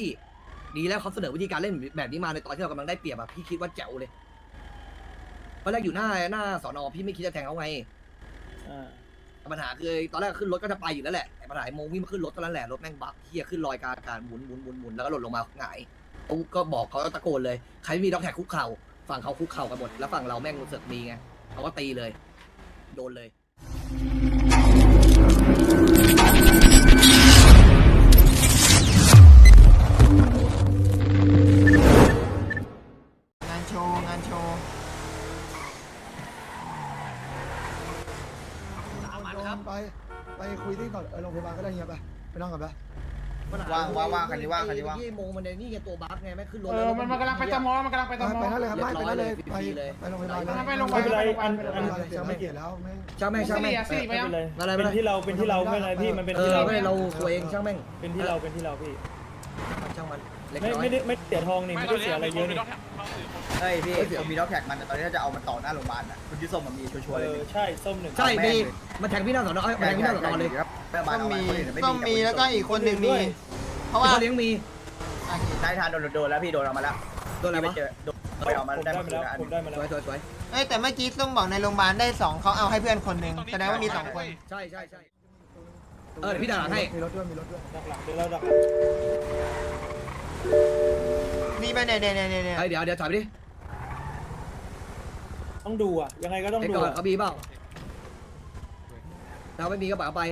พี่ดีแล้วเขาเสนอวิธีการเล่นแบบนี้มาในตอนที่เรากำลังได้เปรียบอะพี่คิดว่าแจ๋วเลยตอนแรกอยู่หน้าหน้าสอนอพี่ไม่คิดจะแทงเขาไงอ่า แต่ปัญหาคือตอนแรกขึ้นรถก็จะไปอยู่แล้วแหละแต่ปัญหาไอ้โมงวิ่งมาขึ้นรถตอนนั้นแหละรถแม่งบักเฮียขึ้นลอยกลางอากาศหมุนหมุนหมุนหมุนแล้วก็หล่นลงมาหงายเขาก็บอกเขาตะโกนเลยใครไม่มีด็อกแท็กคุกเข่าฝั่งเขาคุกเข่ากันหมดแล้วฝั่งเราแม่งรู้สึกมีไงเขาก็ตีเลย โดนเลย คันนี้ว่างคันนี้ว่างที่โมงมันในนี่ไงตัวบั๊กไงแม่ขึ้นรถเออมันมันกำลังไปตะมอมันกำลังไปตะมอ ไปนั่นเลยครับไม่ไปนั่นเลยไปฟรีเลยไปโรงพยาบาลไปโรงพยาบาล ไม่เป็นไรอันอันเป็นไรเสียไม่เกียรติแล้วไม่ช่างแม่งช่างแม่ง สี่ไปไม่ยังเป็นไรอะไรไม่เป็นเป็นที่เราเป็นที่เราไม่เป็นไรพี่มันเป็นเอที่อเราไม่เราตัวเองช่างแม่งเป็นที่เราเป็นที่เราพี่ช่างมันเล็กไม่น้อยไม่ได้ไม่เสียทองนี่ไม่ได้เสียอะไรเยอะนี่เฮ้ยพี่ผมมีด็อกแท็กมันแต่ตอนนี้ถ้าจะเอามันต่อหน้าโรงพยาบาลอะคุณที่ส้มมันมีชัวร์ๆเอเลยอใช่ส้มหนึ่ง ใช่เอาแม่มีงเลยมาแทงพี่หน้าสอนอเอ้ยมาแทงพี่หน้าสอนอเลย ต้องมีต้องมีแล้วก็อีกคนหนึ่งมี เพราะว่าเขาเลี้ยงมีอะนายทานโดนโดนแล้วพี่โดนเอามาแล้วโดนอะไรไปวะเจอโดนไปเอามาผมได้ได้มามาคืนแล้วแล้วอันผมได้มาสแล้ววยสวยสวยเอ้ยแต่เมื่อกี้ต้องบอกในโรงพยาบาลได้สองเขาเอาให้เพื่อนคนหนึ่งแสดงว่ามีสองคนใช่ใช่ใช่เออเดี๋ยวพี่ด่าหลังให้มีรถด้วยมีรถด้วยดักหลังเดี๋ยวเราดักนี่ไปเนี่ยเนี่ยเนี่ยเนี่ยเฮ้ยเดี๋ยวเดี๋ยวถอยไปดิต้องดูอะ ยังไงก็ต้องไอ้ดูก่อนอะเขามีเปล่าถ้าไม่มีก็ปล่อยเอาไป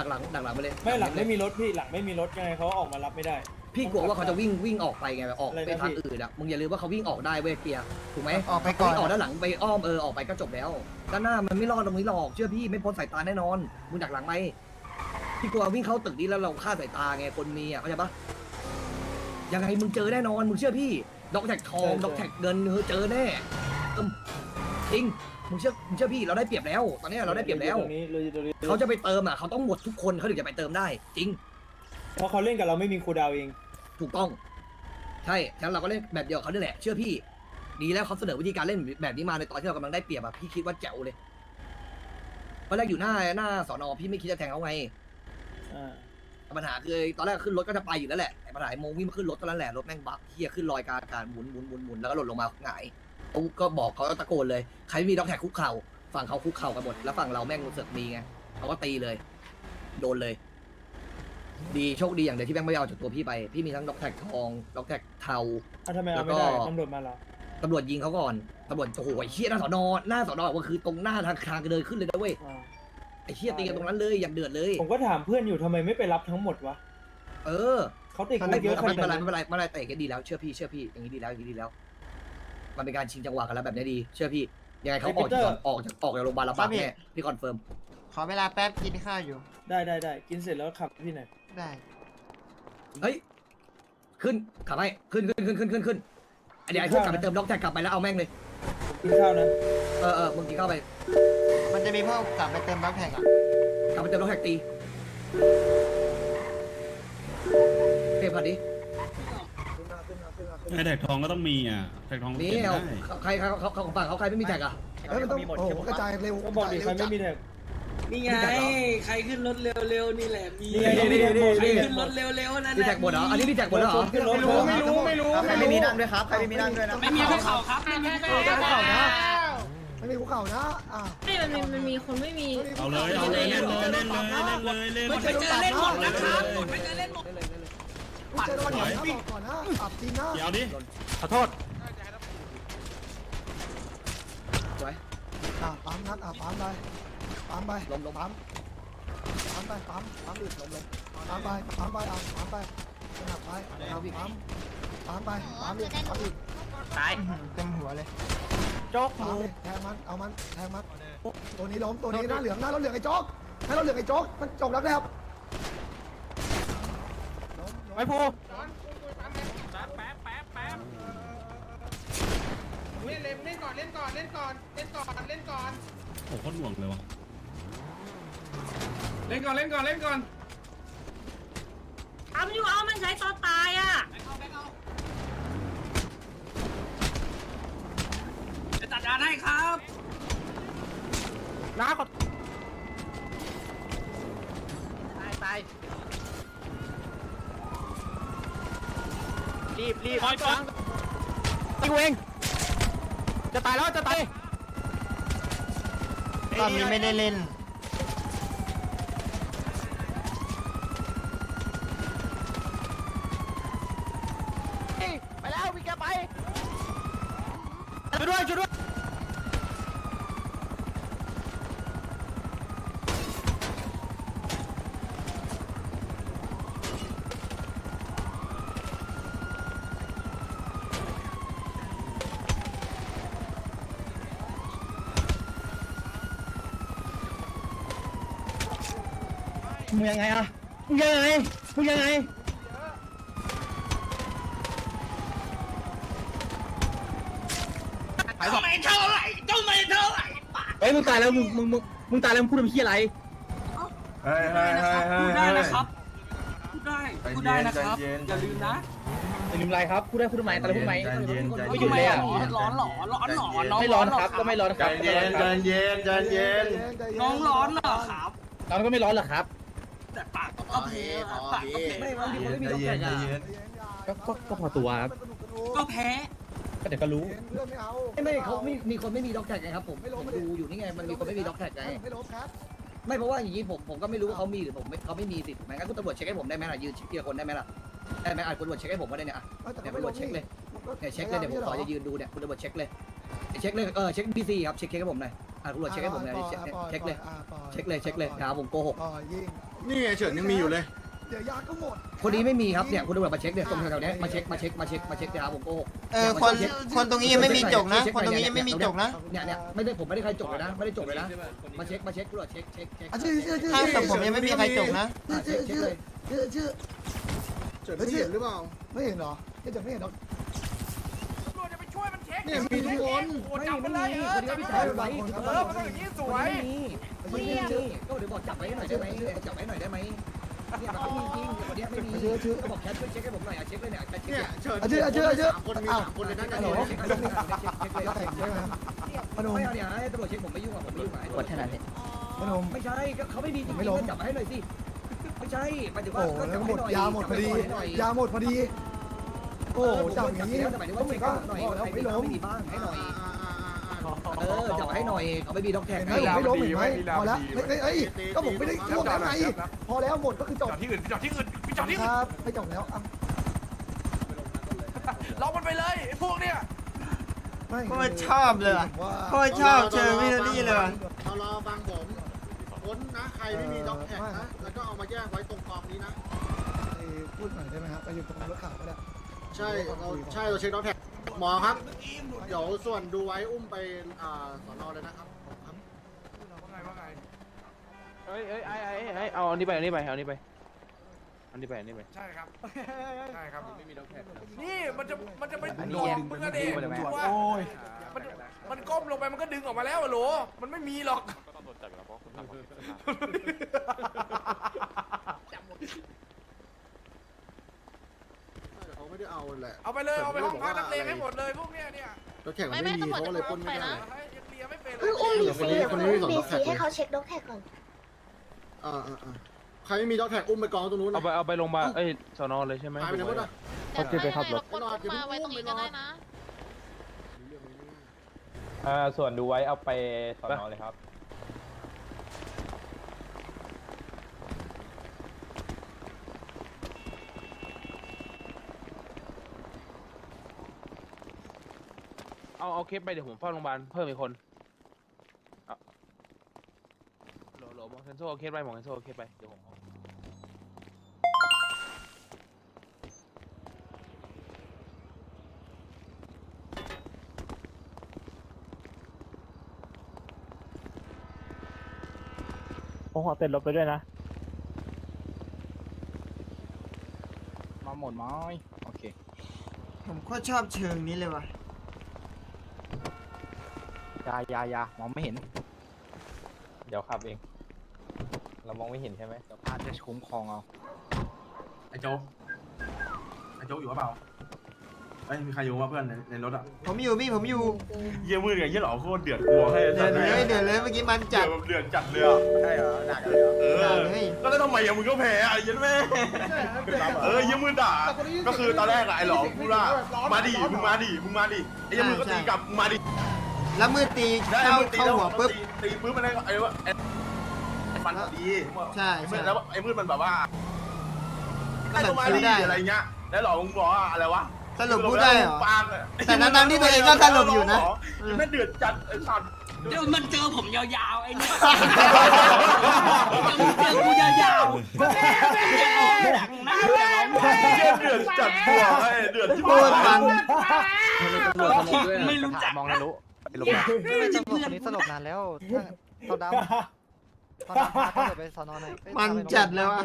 ดักหลังดักหลังไปเลยไม่หลังไม่มีรถพี่หลังไม่มีรถยังไงเขาออกมารับไม่ได้ พี่กลัวว่าเขาจะวิ่งวิ่งออกไปไงแบบออกอะไรนะไปทางพี่อื่นอะมึงอย่าลืมว่าเขาวิ่งออกได้เว้ยเกียร์ถูกไหมออกไปก่อนวิ่งออกด้านหลังไปอ้อมเออออกไปก็จบแล้ว ด้านหน้ามันไม่รอดตรงนี้หรอกเชื่อพี่ไม่พ้นสายตาแน่นอนมึงดักหลังไหมพี่กลัววิ่งเข้าตึกนี้แล้วเราฆ่าสายตาไงคนมีอะเข้าใจปะยังไงมึงเจอแน่นอนมึงเชื่อพี่ด็อกแท็กทองด็อกแท็กเงินเออเจอแน่เอิ่ม จริงมึงเชื่อมึงเชื่อพี่เราได้เปรียบแล้ว ตอนนี้เราได้เปรียบแล้ว ตรงนี้เลยตรงนี้เขาจะไปเติมอะเขาต้องหมดทุกคนเขาถึงจะไปเติมได้ จริง เพราะเขาเล่นกับเราไม่มีครูดาวเอง ถูกต้อง ใช่ฉะนั้นเราก็เล่นแบบเดียวกับเขาด้วยแหละ เชื่อพี่ ดีแล้วเขาเสนอวิธีการเล่นแบบนี้มาในตอนที่เรากำลังได้เปรียบอะพี่คิดว่าแจ๋วเลยตอนแรกอยู่หน้าหน้าสอนอพี่ไม่คิดจะแทงเขาไงอ่าแต่ปัญหาคือตอนแรกขึ้นรถก็จะไปอยู่แล้วแหละแต่ปัญหาไอ้โมงวิ่งมาขึ้นรถตอนนั้นแหละรถแม่งบักเฮียขึ้นลอยกลางอากาศหมุนหมุนหมุนหมุนแล้วก็หล่นลงมาหงาย เขาก็บอกเขาตะโกนเลย ใครไม่มีด็อกแท็กคุกเข่าฝั่งเขาคุกเข่ากันหมด แล้วฝั่งเราแม่งรู้สึกมีไงเขาก็ตีเลย โดนเลย ดีโชคดีอย่างเดียวที่แม่งไม่เอาจากตัวพี่ไป พี่มีทั้งด็อกแท็กทองด็อกแท็กเทา อะทำไมเอาไม่ได้แล้วก็ ตำรวจมาเหรอตำรวจยิงเขาก่อนตำรวจโอ้โหไอ้เชี่ยหน้าสอนอหน้าสอนอก็คือตรงหน้าทางทางเดินขึ้นเลยนะเว้ยอ่าไอ้เชี่ยตีกันตรงนั้นเลยอย่างเดือดเลย ผมก็ถามเพื่อนอยู่ทำไมไม่ไปรับทั้งหมดวะเออเขาติดคุไม่กเยอะขเป็นนาดไรนั้นไม่เป็นไรไม่เป็นไรเตะกันดีแล้วเชื่อพี่เชื่อพี่อย่างนี้ดีแล้วอย่างนี้ดีแล้ว มันเป็นการชิงจังหวะกันแล้วแบบนี้ดี เชื่อพี่ ยังไงเขาออกจากออกจากออกจากโรงพยาบาลลำบากแน่พี่คอนเฟิร์ม ขอเวลาแป๊บกินข้าวอยู่ ได้ได้ได้กินเสร็จแล้วขับพี่หน่อยได้ เฮ้ย ขึ้นขับให้ขึ้นขึ้นขึ้นขึ้นขึ้นขึ้นเดี๋ยวไอ้พวกกลับไปเติมด็อกแท็กกลับไปแล้วเอาแม่งเลยกินข้าวนะ เออเออมึงกินข้าวไป มันจะมีพวกกลับไปเติมบัคแท็กอะกลับไปเติมด็อกแท็กตีเทพพัดดิ ไอแท็กทองก็ต้องมีอะแท็กทองก็นี่เปลี่ยนเอาได้ใครใครเขาเขาของฝั่งเขาใครไม่มีแท็กอะเฮ้ยมันต้องโอ้โหกระจายเร็วก็บอกดิใครไม่มีแท็ก นี่ไง ใครขึ้นรถเร็วๆนี่แหละ มี นี่ไงนี่นี่นี่ ใครนี่ขึ้นรถเร็วๆนั่นมีแหแท็ละกหมดเหรออันนี้มีแท็กหมดแล้วเหรอขึ้นรถไม่รู้ไม่รู้ไม่รู้ใครไม่มีนั่งด้วยครับใครไม่มีนั่งด้วยนะไม่มีภูเขาครับไม่มีภูไม่มีเขาคุกเข่านะไม่มีคุกเข่านะอ่าไม่มันมีมันมีคนไม่มี เอาเลยเอาเลยเล่นเลยเล่นเลยเล่นเลยเล่นไม่เลยเจอโดนเล่นหมดตันะดคนะรับหมดไม่จะเล่นหมด ไม่เจอโดนหนักนะบอกก่อนนะอับจริงนะเดี๋ยวดิขอโทษสวยอ่าปั๊มนัดอ่าปั๊มไปปั๊มไปลมลมปั๊มปั๊มไปปั๊มปั๊มอีกลมลมปั๊มไปปั๊มไปอ่าปั๊มไปขนาดไปเอาอีกปั๊มปั๊มไปปั๊มอีกปั๊มอีกอื้อหือเต็มหัวเลยโจ๊กปั๊มเลยแทงมันเอามันแทงมันตัวนี้ล้มตัวนี้หน้าเหลืองหน้าเราเหลืองไอ้โจ๊กหน้าเราเหลืองไอ้โจ๊กมันจบแล้วนะครับ อ้ผู้แป๊บแป๊บแป๊บเล่นเล่นเล่ก่อนเล่นก่อนเล่นก่อนเล่นก่อนเล่นก่อนโอ้โหหน่วงเลยวะเล่นก่อนเล่นก่อนเล่นก่อนทำอยู่เอามันใช้ตอตายอะจะจัดการให้ครับน้าขอตายตาย รีบรีบคอยฟังตีกูเองจะตายแล้วจะตายรอบนี้ไม่ได้เล่น มึงยังไงอะมึงยังไงมึงยังไงทำไมเท่าไหร่ทำไมเท่าไหร่เฮ้ยมึงตายแล้วมึงมึงมึงมึงตายแล้วมึงพูดทำเพี้ยอะไรพูดได้นะครับพูดได้นะครับพูดได้พูดได้นะครับอย่าลืมนะไม่ลืมอะไรครับพูดได้พูดทำไมตายแล้วพูดทำไมไม่หยุดทำไมเลยอะอะร้อนหรอร้อนหรอน้องไม่ร้อนครับก็ไม่ร้อนครับใจเย็นใจเย็นน้องร้อนเหรอครับร้อนก็ไม่ร้อนหรอกครับ แต่ปากก็แพ้ปากก็แพ้ไม่บางทีคนไม่มีด็อกแท็กอะก็ก็ก็พอตัวครับก็แพ้ก็เดี๋ยวก็รู้เพื่อนไม่เอาไม่ไม่เขามีมีคนไม่มีด็อกแท็กไงครับผมผมดูอยู่นี่ไงมันมีคนไม่มีด็อกแท็กไงไม่ลบครับไม่เพราะว่าอย่างนี้ผมผมก็ไม่รู้ว่าเขามีหรือผมไม่เขาไม่มีสิถูกไหมงั้นคุณตำรวจเช็คให้ผมได้ไหมล่ะยืนเช็คทีละคนได้ไหมล่ะได้ไหมอะคุณตำรวจเช็คให้ผมก็ได้เนี่ยอะเนี่ยคุณตำรวจเช็คเลยเนี่ยเช็คเลยเดี๋ยวผมขอจะยืนดูเนี่ยคุณตำรวจเช็คเลยเช็คเลยเออเช็คบีซีครับเช็คเช็คให้ผมหน่อยอะคุณตำรวจเช็คให้ผมหน่อยเช็คเช็คเลยเช็คเลยเช็คเลยนะครับผมโกหกต่อยิง นี่ไงเฉินยังมีอยู่เลย เดี๋ยวยาก็หมดคนนี้ไม่มีครับเนี่ยคุณตำรวจมาเช็คเนี่ยตรงแถวๆเนี้ยมาเช็คมาเช็คมาเช็คมาเช็คนะครับผมโกหกเออคนคนตรงนี้ยังไม่มีจกนะ คนตรงนี้ยังไม่มีจกนะเนี่ยเนี่ยไม่ได้ผมไม่ได้ใครจบเลยนะไม่ได้จบเลยนะมาเช็คมาเช็คตรวจเช็คเช็คเช็คอะชื่อชื่อชื่อข้างศพผมยังไม่มีใครจกนะอะเช็คเช็คเลยชื่อชื่อเฉินไม่เห็นหรือเปล่าไม่เห็นเหรอไม่จะไม่เห็นหรอเนี่ยมีทุกคนไม่ไม่มีคนนี้พี่ชายไว้เออมันต้องอย่างนี้สวยไม่มีก็เดี๋ยวบอกจับไว้หน่อยได้ไหมจับไว้หน่อยได้ไหมเนี่ยมันไม่มีจริงคนนี้ไม่มีก็บอกแคทช่วยเช็คให้ผมหน่อยอะเช็คเลยเนี่ยเช็คเนี่ยเนี่ยเฉินอะชื่ออะชื่ออะชื่อสามคนมีสามคนเลยนะเช็เนี่ยคเลยเช็คเลยเช็คเลยยาแต่งใช่ไหมพนมไม่เอาเนี่ยให้ตำรวจเช็คผมไม่ยุ่งอะผมไม่ยุ่งอะกดเท่านั้นเองพนมไม่ใช่ก็เขาไม่มีจริงๆจับให้หน่อยสิไม่ใช่หมายถึงโอ้ว่าโหแล้วหมดยาหมดพอดียาหมดพอดี โอ้จับอย่างนี้แต่หมายถึงว่าก็เช็คก็หน่อยแล้วไม่ล้มไม่มีบ้างให้หน่อยเออจับให้หน่อยเขาไม่มีด็อกแท็กเห็นไมผมไม่ล้มเห็นไหมพอแล้วเอ้ยก็ผมไม่ได้ท่วงแล้วไงพอแล้วหมดก็คือจบจอดที่อื่นจอดที่อื่นจอดที่ครับไม่จบแล้วอะล็อกมันไปเลยพวกเนี่ยไม่ชอบเลยว่ะว่ชอบเจอวินาทีเลยเรารอฟังผมค้นนะใครไม่มีด็อกแท็กนะแล้วก็เอามาแยกไว้ตรงกองนี้นะพูดหน่อยได้ไหมครับไปอยู่ตรงรถข่าวก็ได้ ใช่เราใช่เราเช็คด็อกแท็กหมอครับ เดี๋ยวส่วนดูไว้อุ้มไปอ่าสอนอเลยนะครับครับเฮ้ยเฮ้ยไอ้ไอ้ไอ้เอาอันนี้ไปอันนี้ไปเอาอันนี้ไปอันนี้ไปอันนี้ไปใช่ครับ ใช่ครับไม่มีด็อกแท็กนี่มันจะมันจะไปอันโดนี้นมึงอะเด็กดึงไปเลยไหมว่ามันมันก้มลงไปมันก็ดึงออกมาแล้วอะโหลมันไม่มีหรอกเขาไม่ ได้เอาแหละเอาไปเลยเอาไปห้องพักนักเลงให้หมดเลยพวกเนี้ยเนี่ยด็อกแท็กมันไม่มีเขาก็เลยปล้นไม่ได้ยังเคลียร์ไม่เป็นเลเพิ่งยอุ้มบีคนซีนี้เดี๋ยวคนเพิ่นี้งมีอุ้สองมบีด็อกแท็กซีให้เขาเช็คด็อกแท็กก่อนอ่าอ่าอ่าใครไม่มีด็อกแท็กอุ้มไปกองตรงนู้นเอาไปเอาไปโรงพยาบาลเอ้ยสอนอเลยใช่ไหมหายไปไหนหมดอะ เขาจะไปขับรถไม่รอดอย่าเพิ่งอุ้มไม่รอดอ่าส่วนดูไว้เอาไปสอนอเลยครับ เอาเอาเคสไปเดี๋ยวผมเฝ้าโรงพยาบาลเพิ่มอีกคนเอาโหลโหลมองเซนโซเอาเคสไปมองเซนโซเอาเคสไปเดี๋ยวผมเอาผมขอเต็นรถไปด้วยนะ มาหมดไหมโอเค ผมโคตรชอบเชิงนี้เลยว่ะ ยายายามองไม่เห็น เดี๋ยวขับเอง เรามองไม่เห็นใช่ไหมเดี๋ยวพาจะคุ้มครองเอา ไอ้โจ๊กไอ้โจ๊กอยู่หรือเปล่าอ้ยมีใครอยู่วะเพื่อนในในรถอะผมอยู่พี่ผมอยู่เยี่ยมืดกับเยี่ยหล่อโคตรเดือดกลัวให้เดือดเลยเดือดเลยเมื่อกี้มันจัดเดือดจัดเลยอะใช่เหรอหนักเลยเหรอเอด่าอเลยก็แล้วทำไมอะมึงก็แพ้อะยันแม่เออเยี่ยมืดด่าก็คือตอนแรกอะไอ้หล่อพูดว่ามาดิมึงมาดิมึงมาดิไอ้เยี่ยมืดก็ตีกลับมึงมาดิ แล้วมือตีได้เข้ามึงตีเข้าแล้วหัวปุ๊บ ตีตีปุ๊บมันได้ไอ้ว่าไอ้ฟันดีใช่ไอ้มืใช่ดแล้วไอ้มืดมันแบบว่าก็แบบมาคิ้วดิได้ อะไรเงี้ยแล้วหล่อมึงบอกว่าอะไรวะสรุปพูดได้เหรอ ปากอะแต่ทั้งๆที่ตัวเองก็สลบอยู่นะไม่เดือดจัดไอ้สัตว์ เดี๋ยวมันเจอผมยาวๆไอ้เนี่ยมันเจอกูยาวๆแม่แม่ดังนะเยี่ยเดือดจัดหัวไอ้เดือดที่โคตรมัน ไม่รู้จักมองทะลุ ไปลงมาไม่ใช่เพื่อนคนนี้สลบนานแล้วเขาดำเขาดำพาเขาไปสอนอหน่อยมันจัดเลยว่ะ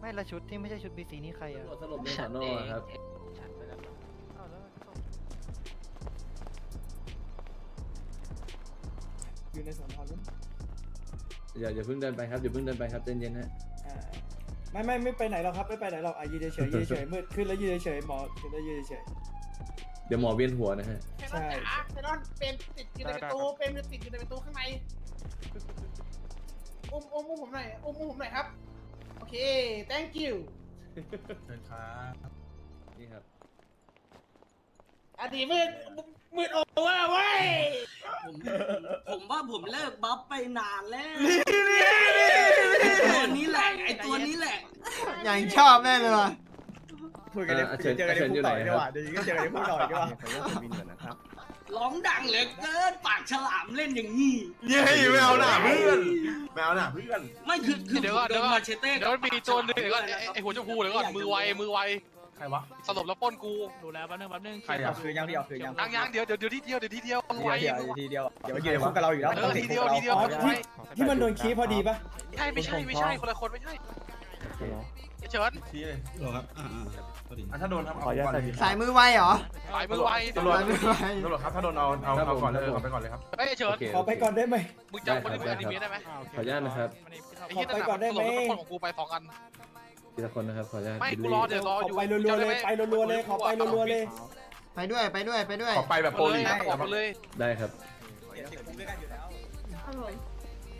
ไม่ละชุดที่ไม่ใช่ชุดบีซีนี่ใครอะสลบในสอนอครับอยู่ในสอนอรุ่น อย่าอย่าเพิ่งเดินไปครับอย่าเพิ่งเดินไปครับใจเย็นฮะอ่าไม่ไม่ไม่ไปไหนหรอกครับไม่ไปไหนหรอกอะยืนเฉยๆยืนเฉยๆมืดขึ้นแล้วยืนเฉยๆหมอขึ้นแล้วยืนเฉย เดี๋ยวหมอเวียนหัวนะฮะๆใช่ไอ้นอนเป็นติดอยู่ในประตูเป็นติดอยู่ในประตูข้างในอุ้มอุ้มอุ้มผมหน่อยอุ้มอุ้มผมหน่อยครับ โอเค thank you เชิญครับนี่ครับ อดีมืดมืดโอเวอร์เว้ยผมว่าผมเลิกบัฟไปนานแล้วตัวนี้แหละไอ้ตัวนี้แหละอย่างชอบแน่เลยว่ะคุยกันเชิญเจอกันในคุกต่อดีกว่าเดี๋ยวนี้ก็เจอกันในคุกต่อดีกว่าร้องดังเหลือเกินปากฉลามเล่นอย่างนี้เย้ไม่เอาหน่าเพื่อนไม่เอาหน่าเพื่อนไม่คือคือเดี๋ยวก่อนผมเดี๋ยวก่อนมาเชเต้เดี๋ยวมันมีตัวหนึงเดี๋ยวก่อนไอ้ไอ้หัวชมพูเดี๋ยวก่อนมือไวมือไวใครวะ สลบแล้วปล้นกูดูแล้วแป๊บนึงแป๊บนึงใครอะคือยังเดียวคือยัง ยังยังเดี๋ยวเดี๋ยวเดี๋ยวทีเดียวเดี๋ยวทีเดียวมือไวเดียวทีเดียวเดี๋ยวมายืนในคุกกับเราอยู่แล้วเออทีเดียวทีเดียวอ๋อมือไวที่ที่มันโดนคีย์พอดีปะใช่ไม่ใช่ไม่ใช่คนละคนไม่ใช่เฉินชี้เลยเหรอครับอ่าอ่าพอดีอะถ้าโดนครับขออนุญาตก่อนใส่เลยสายมือไวเหรอสายมือไวตำรวจสายมือไวตำรวจครับถ้าโดนเอาเอาเอาก่อนเลยเอาไปก่อนเลยครับเฮ้ยเฉินขอไปก่อนได้ไหมมึงจำคนที่มึงอนิเมะได้ไหมขออนุญาตนะครับไอ้เหี้ยนั่นขอไปก่อนได้น่ะไหมสลบแล้วปล้นของกูไปสองอัน ทีละคนนะครับขออนุญาตไม่บิลกูลี่รอเดี๋ยวรอขออยู่ไปรัวๆเลยไปรัวๆเลยขอไปรัวๆเลยไปด้วยไปด้วยไปด้วย ขอไปแบบโปรลีได้ออกมาเลยได้ครับ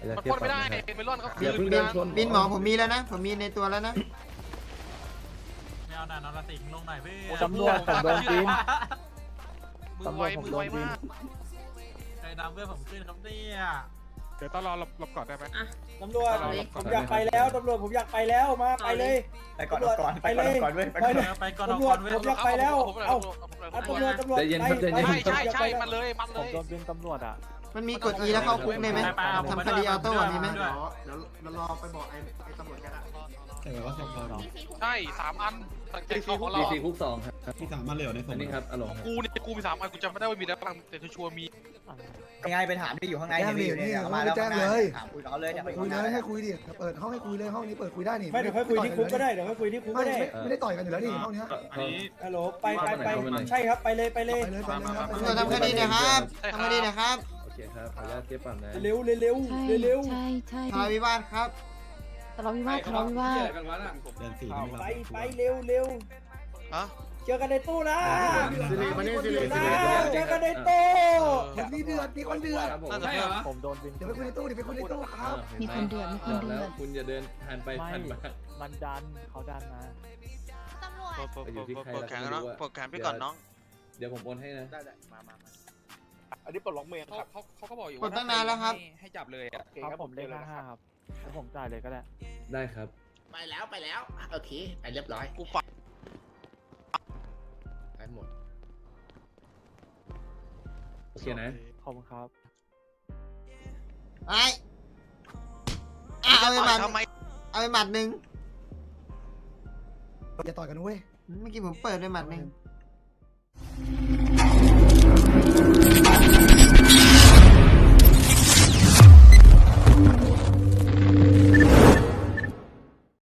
มันปล้นไม่ได้เมลอนเขาคือย่านเพิ่งเดินชนบินหมอผมมีแล้วนะ ผมมีในตัวแล้วนะตำรวจผมโดนบิน มือไวมือไวมากเดี๋ยวต้องรอหลบหลบก่อนได้ไหมตำรวจ ผมอยากไปแล้ว ตำรวจ ผมอยากไปแล้ว มาไปเลย ไปก่อนก่อนไปก่อนก่อนเว้ยไปไปก่อนเลยตำรวจ ผมอยากไปแล้ว เอ้าเอาตำรวจ ตำรวจใจเย็นครับใจเย็น ใช่ใช่ใช่มันเลยมันเลผมยโดนบินตำรวจอะมันมีกด E แล้วเข้าคุกได้ไหมทำคดีออโต้อะมีไหมเดี๋ยวเดี๋ยวเรารอไปบอกไอ้ไอ้ตำรวจกันอะแต่ว่าสองคนใช่ สามอันแต่เขาของเราดีซีคุกสองครับที่สามมาเลยเหรอในสอัมนนี้ครับอารมณ์ครับกูเนี่ยกูมีสามอันกูจำไม่ได้ว่ามีแล้วปังแต่ชัวร์มียังไงไปถามที่อยู่ข้างในเนี่ยพี่อยู่เนี่ยเอามาแล้วข้างหน้าถามคุยกับเขาเลยเนี่ยไปคุยข้างหเลน้ายให้คุยดิเปิดห้องให้คุยเลยห้องนี้เปิดคุยได้นี่ไม่เดี๋ยวค่อยคุยที่คุกก็ได้เดี๋ยวค่อยคุยที่คุกไม่ก็ได้ไม่ได้ต่อยกันอยู่แล้วนี่ห้องเนี้ยอันนี้ฮัลโหลไปไปไปใช่ครับไปเลยไปเลยไปเลยไปเลยครับตำรวจทำคดีหนะครับทำคดีหนะครับโอเคครับขออนุญาตเทียบปรับนะเร็วเร็วเร็วเร็วใช่ใช่ทะเลาะวิวาทครับ ทะเลาะวิวาททะเลาะวิวาทเดินสี่ไม่ไปรับไปเร็วเร็วเจอกันในตู้นะสิริมานี่สิริเจสิริอกันในตู้คนนี้เดือดมีคนเดือดครับผมผมโดนบินเดี๋ยวไปคุยในตู้เดี๋ยวไปคุยในตู้ครับ มีคนเดือดมีคนเดือดแล้วคุณอย่าเดินผ่านไปผ่านมามันดันเขาดันมาตำรวจไปอยู่ที่ใครแล้วก็ไม่รู้อะโปรแกรมไปก่อนน้อง เดี๋ยวผมโอนให้นะได้ได้มามามาอันนี้ปลดล็อกเมนเขาเขาเขาก็บอกอยู่กดตั้งนานแล้วครับ ให้จับเลยอะครับผมเลขห้าห้าครับ แล้วผมจ่ายเลยก็ได้ได้ครับ ไปแล้วไปแล้วโอเคไปเรียบร้อยกูฝักไปหมด โอเคนะ ขอบคุณครับไปอะเอาไปหมัดทำไมเอาไปหมัดหนึ่งอย่าต่อยกันเว้ย เมื่อกี้ผมเปิดไปหมัดหนึ่งเ